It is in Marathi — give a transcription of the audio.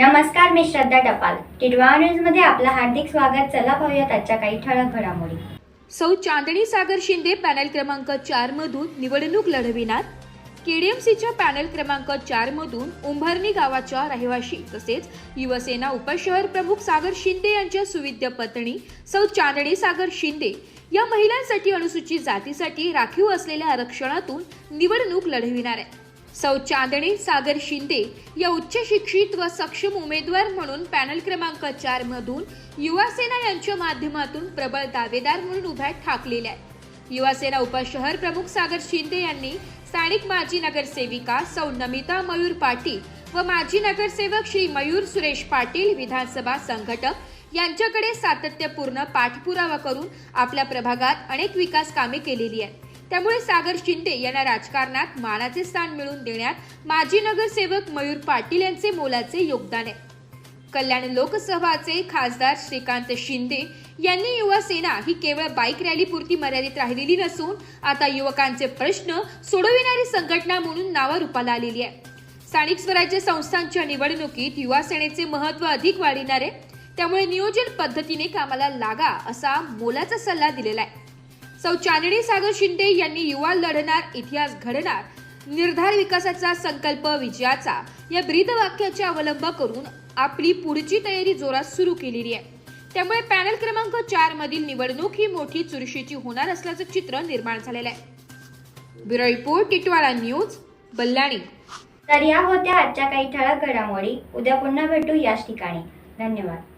नमस्कार मी श्रद्धा टपाल. टिडवा न्यूजमध्ये आपलं हार्दिक स्वागत. चला पाहूयात आजच्या काही ठळक घडामोडी. सौ चांदणी सागर शिंदे पॅनल क्रमांक चार मधून निवडणूक लढविणार. केडीएमसीच्या पॅनल क्रमांक चार मधून उंभरणी गावाच्या रहिवाशी तसेच युवसेना उपशहर प्रमुख सागर शिंदे यांच्या सुविद्य पत्नी सौ चांदणी सागर शिंदे या महिलांसाठी अनुसूचित जातीसाठी राखीव असलेल्या आरक्षणातून निवडणूक लढविणार आहे. सौ चांदणी सागर शिंदे या उच्च शिक्षित व सक्षम उमेदवार म्हणून पॅनल क्रमांक चार मधून युवासेना यांच्या माध्यमातून प्रबळ दावेदार म्हणून उभ्या ठाकलेल्या आहेत. युवासेना उपशहर प्रमुख सागर शिंदे यांनी स्थानिक माजी नगरसेविका सौ नमिता मयूर पाटील व माजी नगरसेवक श्री मयूर सुरेश पाटील विधानसभा संघटक यांच्याकडे सातत्यपूर्ण पाठपुरावा करून आपल्या प्रभागात अनेक विकास कामे केलेली आहेत. त्यामुळे सागर शिंदे यांना राजकारणात मानाचे स्थान मिळवून देण्यात माजी नगरसेवक मयूर पाटील यांचे मोलाचे योगदान आहे. कल्याण लोकसभाचे खासदार श्रीकांत शिंदे यांनी युवा सेना ही केवळ बाईक रॅली पुरती मर्यादित राहिलेली नसून आता युवकांचे प्रश्न सोडविणारी संघटना म्हणून नावारूपाला आलेली आहे. स्थानिक स्वराज्य संस्थांच्या निवडणुकीत युवा सेनेचे महत्त्व अधिक वाढणार आहे. त्यामुळे नियोजन पद्धतीने कामाला लागा असा मोलाचा सल्ला दिलेला आहे. सौ चांदणी सागर शिंदे यांनी युवा लढणार इतिहास घडणार निर्धार विकासाचा संकल्प विजयाचा या ब्रीद वाक्याचा अवलंब करून आपली पुढची तयारी जोरात सुरू केलेली आहे. त्यामुळे पॅनल क्रमांक चार मधील निवडणूक ही मोठी चुरशीची होणार असल्याचं चित्र निर्माण झालेलं आहे. Bureau report Titwala news Ballani. तर या होत्या आजच्या काही ठळक घडामोडी. उद्या पुन्हा भेटू याच ठिकाणी. धन्यवाद.